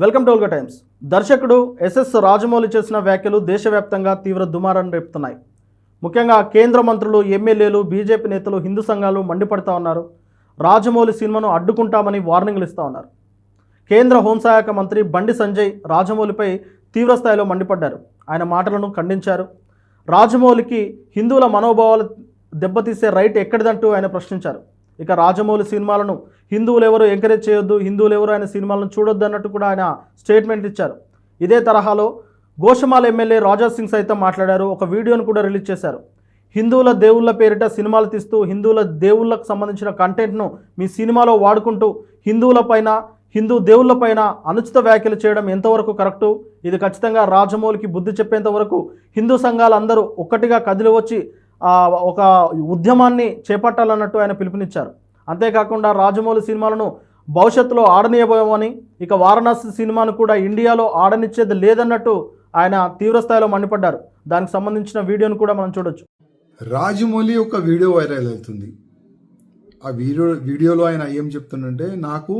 Welcome to Olga Times. దర్శకుడు SS Rajamouli చేసిన వ్యాఖ్యలు దేశవ్యాప్తంగా తీవ్ర దుమారాన్ని రేపుతున్నాయి. ముఖ్యంగా కేంద్ర మంత్రులు ఎమ్మెల్యేలు బీజేపీ నేతలు హిందూ సంఘాలు మండిపడతా ఉన్నారు. రాజమౌళి సినిమాను అడ్డుకుంటామని వార్నింగ్లు ఇస్తూ ఉన్నారు. కేంద్ర హోంశాఖ మంత్రి బండి సంజయ్ రాజమౌళిపై తీవ్రస్థాయిలో మండిపడ్డారు. ఆయన మాటలను ఖండించారు. రాజమౌళికి హిందువుల మనోభావాలు దెబ్బతీసే రైట్ ఎక్కడిదంటూ ఆయన ప్రశ్నించారు. ఇక రాజమౌళి సినిమాలను హిందువులు ఎవరు ఎంకరేజ్ చేయొద్దు హిందువులు ఎవరు ఆయన సినిమాలను చూడొద్దు అన్నట్టు కూడా ఆయన స్టేట్మెంట్ ఇచ్చారు. ఇదే తరహాలో గోషమాల్ ఎమ్మెల్యే రాజా సింగ్ సైతం మాట్లాడారు ఒక వీడియోను కూడా రిలీజ్ చేశారు. హిందువుల దేవుళ్ళ పేరిట సినిమాలు తీస్తూ హిందువుల దేవుళ్ళకు సంబంధించిన కంటెంట్ను మీ సినిమాలో వాడుకుంటూ హిందువులపైన హిందూ దేవుళ్ళపైన అనుచిత వ్యాఖ్యలు చేయడం ఎంతవరకు కరెక్టు? ఇది ఖచ్చితంగా రాజమౌళికి బుద్ధి చెప్పేంత వరకు హిందూ సంఘాలందరూ ఒక్కటిగా కదిలి వచ్చి ఒక ఉద్యమాన్ని చేపట్టాలన్నట్టు ఆయన పిలుపునిచ్చారు. అంతేకాకుండా రాజమౌళి సినిమాలను భవిష్యత్తులో ఆడనీయబోమని ఇక వారణాసి సినిమాను కూడా ఇండియాలో ఆడనిచ్చేది లేదన్నట్టు ఆయన తీవ్రస్థాయిలో మండిపడ్డారు. దానికి సంబంధించిన వీడియోను కూడా మనం చూడొచ్చు. రాజమౌళి ఒక వీడియో వైరల్ అవుతుంది. ఆ వీడియో వీడియోలో ఆయన ఏం చెప్తుండంటే నాకు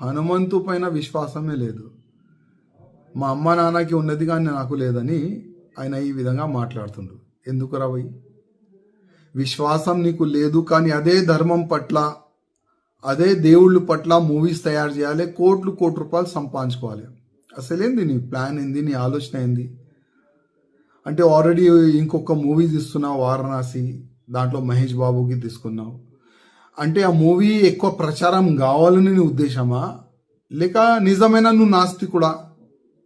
హనుమంతు పైన విశ్వాసమే లేదు. మా అమ్మ నాన్నకి ఉన్నది కానీ నాకు లేదని ఆయన ఈ విధంగా మాట్లాడుతుండ్రు ఎందుకు రావయ్య? విశ్వాసం నీకు లేదు కానీ అదే ధర్మం పట్ల అదే దేవుళ్ళ పట్ల మూవీస్ తయారు చేయాలి కోట్లు కోటి రూపాయలు సంపాదించుకోవాలి. అసలేంది నీ ప్లాన్ ఏంది నీ ఆలోచన ఏంది? అంటే ఆల్రెడీ ఇంకొక మూవీ తీస్తున్నావు వారణాసి దాంట్లో మహేష్ బాబుకి తీసుకున్నావు. అంటే ఆ మూవీ ఎక్కువ ప్రచారం కావాలని నీ ఉద్దేశమా? లేక నిజమైన నువ్వు నాస్తికుడా?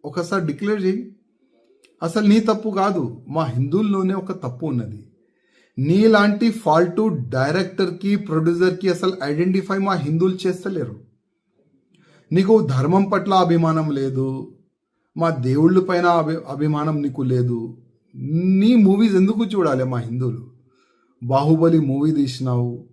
ఒకసారి డిక్లేర్ చేయి. అసలు నీ తప్పు కాదు మా హిందువుల్లోనే ఒక తప్పు ఉన్నది. నీలాంటి ఫాల్టు డైరెక్టర్కి ప్రొడ్యూసర్కి అసలు ఐడెంటిఫై మా హిందువులు చేస్తలేరు. నీకు ధర్మం పట్ల అభిమానం లేదు. మా దేవుళ్ళ పైన అభి అభిమానం నీకు లేదు. నీ మూవీస్ ఎందుకు చూడాలి మా హిందువులు? బాహుబలి మూవీ తీసినావు.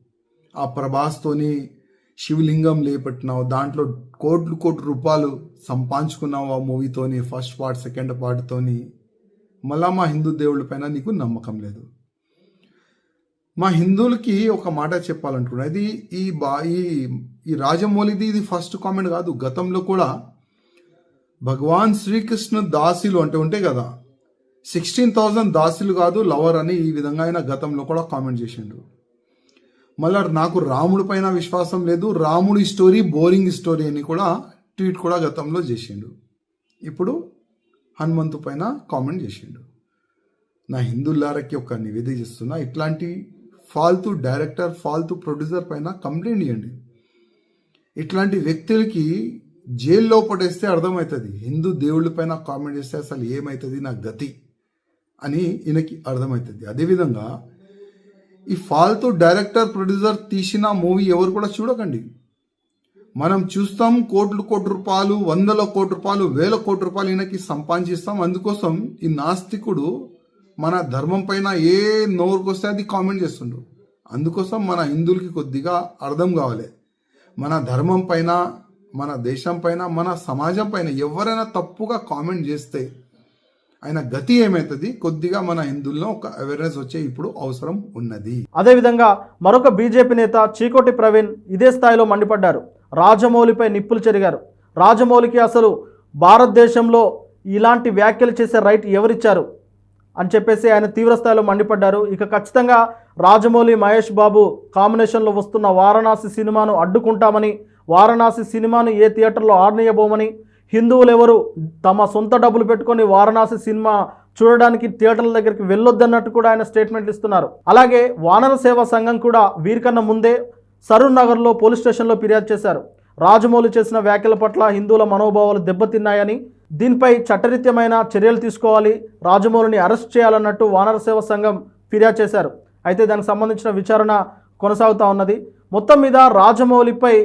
ఆ ప్రభాస్తోని శివలింగం లేపట్టినావు. దాంట్లో కోట్లు కోట్ల రూపాయలు సంపాదించుకున్నావు ఆ మూవీతోని ఫస్ట్ పార్ట్ సెకండ్ పార్ట్తోని. మళ్ళా మా హిందూ దేవుళ్ళ పైన నీకు నమ్మకం లేదు. మా హిందువులకి ఒక మాట చెప్పాలనుకున్నా ఇది ఈ బా ఈ ఈ రాజమౌళిది ఇది ఫస్ట్ కామెంట్ కాదు. గతంలో కూడా భగవాన్ శ్రీకృష్ణ దాసులు అంటే ఉంటే కదా సిక్స్టీన్ థౌజండ్ దాసులు కాదు లవర్ అని ఈ విధంగా ఆయన గతంలో కూడా కామెంట్ చేసిండు మళ్ళీ నాకు రాముడి పైన విశ్వాసం లేదు రాముడి స్టోరీ బోరింగ్ స్టోరీ అని కూడా ట్వీట్ కూడా గతంలో చేసిండు ఇప్పుడు హనుమంతు పైన కామెంట్ చేసిండు నా హిందువులారకి ఒక నివేదిక చేస్తున్నా ఇట్లాంటి ఫాల్తూ డైరెక్టర్ ఫాల్తూ ప్రొడ్యూసర్ పైన కంప్లైంట్ ఇవ్వండి ఇట్లాంటి వ్యక్తులకి జైల్లో పడేస్తే అర్థమవుతుంది. హిందూ దేవుళ్ళ పైన కామెంట్ చేస్తే అసలు ఏమవుతుంది నా గతి అని ఈయనకి అర్థమవుతుంది. అదేవిధంగా ఈ ఫాల్తూ డైరెక్టర్ ప్రొడ్యూసర్ తీసిన మూవీ ఎవరు కూడా చూడకండి. మనం చూస్తాం కోట్లు కోటి రూపాయలు వందల కోటి రూపాయలు వేల కోటి రూపాయలు ఈయనకి సంపాదించిస్తాం. అందుకోసం ఈ నాస్తికుడు మన ధర్మం పైన ఏ నోరుకొస్తే అది కామెంట్ చేస్తుండ్రు. అందుకోసం మన హిందువులకి కొద్దిగా అర్థం కావాలి. మన ధర్మం పైన మన దేశం పైన మన సమాజం పైన ఎవరైనా తప్పుగా కామెంట్ చేస్తే ఆయన గతి ఏమవుతుంది కొద్దిగా మన హిందువుల్లో ఒక అవేర్నెస్ వచ్చే ఇప్పుడు అవసరం ఉన్నది. అదేవిధంగా మరొక బీజేపీ నేత చీకోటి ప్రవీణ్ ఇదే స్థాయిలో మండిపడ్డారు. రాజమౌళిపై నిప్పులు చెరిగారు. రాజమౌళికి అసలు భారతదేశంలో ఇలాంటి వ్యాఖ్యలు చేసే రైట్ ఎవరిచ్చారు? అని చెప్పేసి ఆయన తీవ్రస్థాయిలో మండిపడ్డారు. ఇక ఖచ్చితంగా రాజమౌళి మహేష్ బాబు కాంబినేషన్లో వస్తున్న వారణాసి సినిమాను అడ్డుకుంటామని వారణాసి సినిమాను ఏ థియేటర్లో ఆడనీయబోమని హిందువులు ఎవరు తమ సొంత డబ్బులు పెట్టుకొని వారణాసి సినిమా చూడడానికి థియేటర్ల దగ్గరికి వెళ్ళొద్దన్నట్టు కూడా ఆయన స్టేట్మెంట్లు ఇస్తున్నారు. అలాగే వానర సేవా సంఘం కూడా వీరికన్నా ముందే సరూర్ నగర్లో పోలీస్ స్టేషన్లో ఫిర్యాదు చేశారు. రాజమౌళి చేసిన వ్యాఖ్యల పట్ల హిందువుల మనోభావాలు దెబ్బతిన్నాయని దీనిపై చట్టరీత్యమైన చర్యలు తీసుకోవాలి రాజమౌళిని అరెస్ట్ చేయాలన్నట్టు వానర సేవ సంఘం ఫిర్యాదు చేశారు. అయితే దానికి సంబంధించిన విచారణ కొనసాగుతూ ఉన్నది. మొత్తం మీద రాజమౌళిపై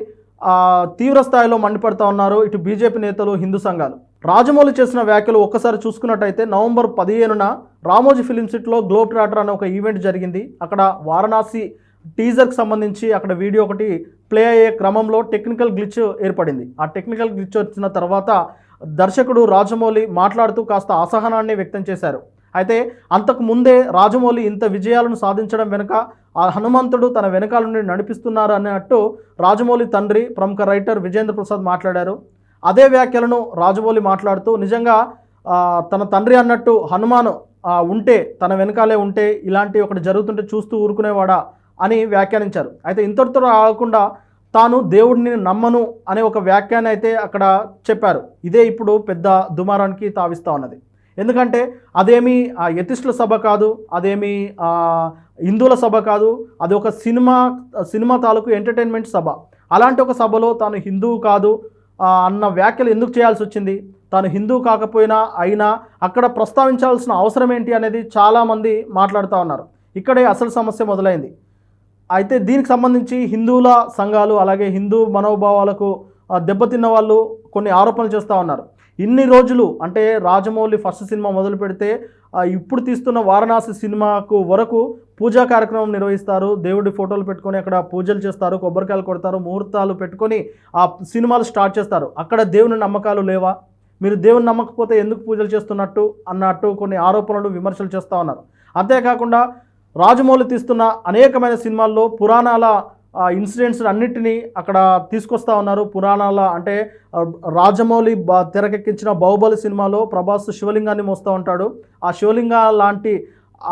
తీవ్ర స్థాయిలో మండిపడతా ఉన్నారు ఇటు బీజేపీ నేతలు హిందూ సంఘాలు. రాజమౌళి చేసిన వ్యాఖ్యలు ఒక్కసారి చూసుకున్నట్టయితే నవంబర్ పదిహేనున రామోజీ ఫిలిం సిటీలో గ్లోబ్ ట్రాటర్ అనే ఒక ఈవెంట్ జరిగింది. అక్కడ వారణాసి టీజర్కి సంబంధించి అక్కడ వీడియో ఒకటి ప్లే అయ్యే క్రమంలో టెక్నికల్ గ్లిచ్ ఏర్పడింది. ఆ టెక్నికల్ గ్లిచ్ వచ్చిన తర్వాత దర్శకుడు రాజమౌళి మాట్లాడుతూ కాస్త అసహనాన్ని వ్యక్తం చేశారు. అయితే అంతకు ముందే రాజమౌళి ఇంత విజయాలను సాధించడం వెనుక ఆ హనుమంతుడు తన వెనకాల నుండి నడిపిస్తున్నారు అన్నట్టు రాజమౌళి తండ్రి ప్రముఖ రైటర్ విజేంద్ర ప్రసాద్ మాట్లాడారు. అదే వ్యాఖ్యలను రాజమౌళి మాట్లాడుతూ నిజంగా తన తండ్రి అన్నట్టు హనుమాన్ ఉంటే తన వెనకాలే ఉంటే ఇలాంటి ఒకటి జరుగుతుంటే చూస్తూ ఊరుకునేవాడా అని వ్యాఖ్యానించారు. అయితే ఇంతటితో ఆగకుండా తాను దేవుడిని నమ్మను అనే ఒక వ్యాఖ్యాన్ని అయితే అక్కడ చెప్పారు. ఇదే ఇప్పుడు పెద్ద దుమారానికి తావిస్తూ ఉన్నది. ఎందుకంటే అదేమి ఆ యతిష్ల సభ కాదు అదేమి హిందువుల సభ కాదు అది ఒక సినిమా సినిమా తాలూకు ఎంటర్టైన్మెంట్ సభ. అలాంటి ఒక సభలో తాను హిందువు కాదు అన్న వ్యాఖ్యలు ఎందుకు చేయాల్సి వచ్చింది? తాను హిందూ కాకపోయినా అయినా అక్కడ ప్రస్తావించాల్సిన అవసరం ఏంటి అనేది చాలామంది మాట్లాడుతూ ఉన్నారు. ఇక్కడే అసలు సమస్య మొదలైంది. అయితే దీనికి సంబంధించి హిందువుల సంఘాలు అలాగే హిందూ మనోభావాలకు దెబ్బతిన్న వాళ్ళు కొన్ని ఆరోపణలు చేస్తూ ఉన్నారు. ఇన్ని రోజులు అంటే రాజమౌళి ఫస్ట్ సినిమా మొదలు పెడితే ఇప్పుడు తీస్తున్న వారణాసి సినిమాకు వరకు పూజా కార్యక్రమం నిర్వహిస్తారు. దేవుడి ఫోటోలు పెట్టుకొని అక్కడ పూజలు చేస్తారు కొబ్బరికాయలు కొడతారు ముహూర్తాలు పెట్టుకొని ఆ సినిమాలు స్టార్ట్ చేస్తారు. అక్కడ దేవుని నమ్మకాలు లేవా? మీరు దేవుని నమ్మకపోతే ఎందుకు పూజలు చేస్తున్నట్టు అన్నట్టు కొన్ని ఆరోపణలు విమర్శలు చేస్తూ ఉన్నారు. అంతేకాకుండా రాజమౌళి తీస్తున్న అనేకమైన సినిమాల్లో పురాణాల ఇన్సిడెంట్స్ అన్నిటినీ అక్కడ తీసుకొస్తా ఉన్నారు. పురాణాల అంటే రాజమౌళి బా తెరకెక్కించిన బాహుబలి సినిమాలో ప్రభాస్ శివలింగాన్ని మోస్తూ ఉంటాడు. ఆ శివలింగ లాంటి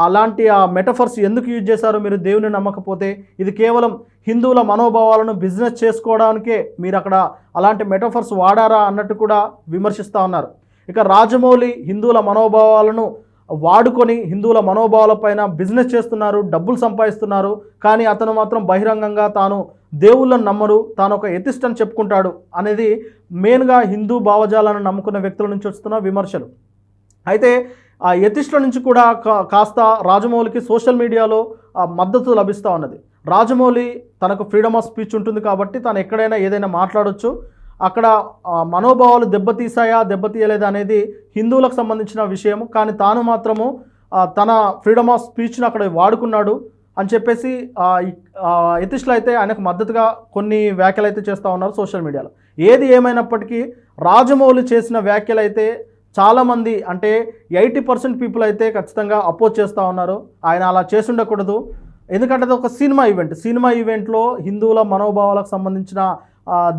అలాంటి ఆ మెటఫర్స్ ఎందుకు యూజ్ చేశారు మీరు దేవుని నమ్మకపోతే ఇది కేవలం హిందువుల మనోభావాలను బిజినెస్ చేసుకోవడానికే మీరు అక్కడ అలాంటి మెటఫర్స్ వాడారా అన్నట్టు కూడా విమర్శిస్తూ ఉన్నారు. ఇక రాజమౌళి హిందువుల మనోభావాలను వాడుకొని హిందువుల మనోభావాలపైన బిజినెస్ చేస్తున్నారు డబ్బులు సంపాదిస్తున్నారు కానీ అతను మాత్రం బహిరంగంగా తాను దేవుళ్ళని నమ్మరు తాను ఒక ఎథిస్ట్ అని చెప్పుకుంటాడు అనేది మెయిన్గా హిందూ భావజాలను నమ్ముకున్న వ్యక్తుల నుంచి వస్తున్న విమర్శలు. అయితే ఆ ఎథిస్టుల నుంచి కూడా కా- కాస్త రాజమౌళికి సోషల్ మీడియాలో మద్దతు లభిస్తూ ఉన్నది. రాజమౌళి తనకు ఫ్రీడమ్ ఆఫ్ స్పీచ్ ఉంటుంది కాబట్టి తను ఎక్కడైనా ఏదైనా మాట్లాడొచ్చు అక్కడ మనోభావాలు దెబ్బతీసాయా దెబ్బతీయలేదా అనేది హిందువులకు సంబంధించిన విషయం కానీ తాను మాత్రము తన ఫ్రీడమ్ ఆఫ్ స్పీచ్ను అక్కడ వాడుకున్నాడు అని చెప్పేసి యతిష్లు అయితే ఆయనకు మద్దతుగా కొన్ని వ్యాఖ్యలు అయితే చేస్తూ ఉన్నారు సోషల్ మీడియాలో. ఏది ఏమైనప్పటికీ రాజమౌళి చేసిన వ్యాఖ్యలు అయితే చాలామంది అంటే ఎయిటీ పర్సెంట్ పీపుల్ అయితే ఖచ్చితంగా అపోజ్ చేస్తూ ఉన్నారు. ఆయన అలా చేసుండకూడదు ఎందుకంటే అది ఒక సినిమా ఈవెంట్. సినిమా ఈవెంట్లో హిందువుల మనోభావాలకు సంబంధించిన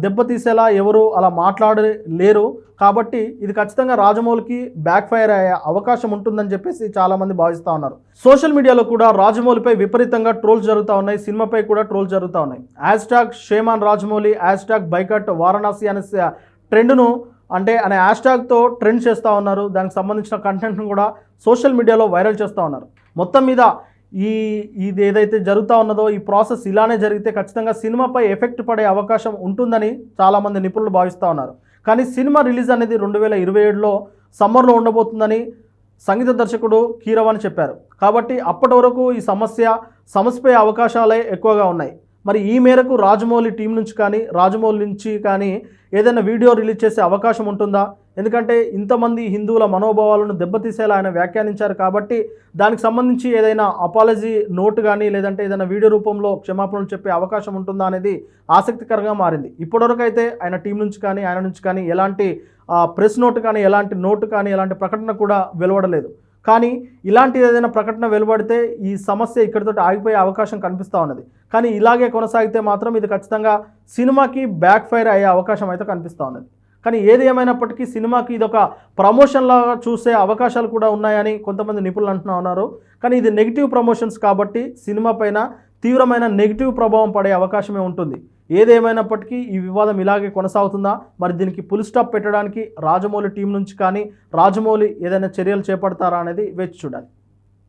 దెబ్బతీసేలా ఎవరు అలా మాట్లాడలేరు కాబట్టి ఇది ఖచ్చితంగా రాజమౌళికి బ్యాక్ ఫైర్ అయ్యే అవకాశం ఉంటుందని చెప్పేసి చాలామంది భావిస్తూ ఉన్నారు. సోషల్ మీడియాలో కూడా రాజమౌళిపై విపరీతంగా ట్రోల్స్ జరుగుతూ ఉన్నాయి. సినిమాపై కూడా ట్రోల్స్ జరుగుతూ ఉన్నాయి. Hash tag shame on Rajamouli hash tag boycott Varanasi అనే ట్రెండ్ను అంటే అనే హ్యాష్ ట్యాగ్తో ట్రెండ్ చేస్తూ ఉన్నారు. దానికి సంబంధించిన కంటెంట్ను కూడా సోషల్ మీడియాలో వైరల్ చేస్తూ ఉన్నారు. మొత్తం మీద ఈ ఇది ఏదైతే జరుగుతూ ఉన్నదో ఈ ప్రాసెస్ ఇలానే జరిగితే ఖచ్చితంగా సినిమాపై ఎఫెక్ట్ పడే అవకాశం ఉంటుందని చాలామంది నిపుణులు భావిస్తూ ఉన్నారు. కానీ సినిమా రిలీజ్ అనేది రెండు వేల ఇరవై ఏడులో సమ్మర్లో ఉండబోతుందని సంగీత దర్శకుడు కీరవాణి చెప్పారు. కాబట్టి అప్పటి వరకు ఈ సమస్య సమస్యపై అవకాశాలే ఎక్కువగా ఉన్నాయి. మరి ఈ మేరకు రాజమౌళి టీం నుంచి కానీ రాజమౌళి నుంచి కానీ ఏదైనా వీడియో రిలీజ్ చేసే అవకాశం ఉంటుందా? ఎందుకంటే ఇంతమంది హిందువుల మనోభావాలను దెబ్బతీసేలా ఆయన వ్యాఖ్యానించారు కాబట్టి దానికి సంబంధించి ఏదైనా అపాలజీ నోట్ కానీ లేదంటే ఏదైనా వీడియో రూపంలో క్షమాపణలు చెప్పే అవకాశం ఉంటుందా అనేది ఆసక్తికరంగా మారింది. ఇప్పటివరకు అయితే ఆయన టీం నుంచి కానీ ఆయన నుంచి కానీ ఎలాంటి ప్రెస్ నోట్ కానీ ఎలాంటి నోటు కానీ ఎలాంటి ప్రకటన కూడా వెలువడలేదు. కానీ ఇలాంటి ఏదైనా ప్రకటన వెలువడితే ఈ సమస్య ఇక్కడితో ఆగిపోయే అవకాశం కనిపిస్తూ ఉన్నది. కానీ ఇలాగే కొనసాగితే మాత్రం ఇది ఖచ్చితంగా సినిమాకి బ్యాక్ ఫైర్ అయ్యే అవకాశం అయితే కనిపిస్తూ ఉన్నది. కానీ ఏది ఏమైనప్పటికీ సినిమాకి ఇది ఒక ప్రమోషన్ లాగా చూసే అవకాశాలు కూడా ఉన్నాయని కొంతమంది నిపుణులు అంటున్నా ఉన్నారు. కానీ ఇది నెగిటివ్ ప్రమోషన్స్ కాబట్టి సినిమా పైన తీవ్రమైన నెగిటివ్ ప్రభావం పడే అవకాశమే ఉంటుంది. ఏదేమైనప్పటికీ ఈ వివాదం ఇలాగే కొనసాగుతుందా? మరి దీనికి పులి స్టాప్ పెట్టడానికి రాజమౌళి టీం నుంచి కానీ రాజమౌళి ఏదైనా చర్యలు చేపడతారా అనేది వేచి చూడాలి.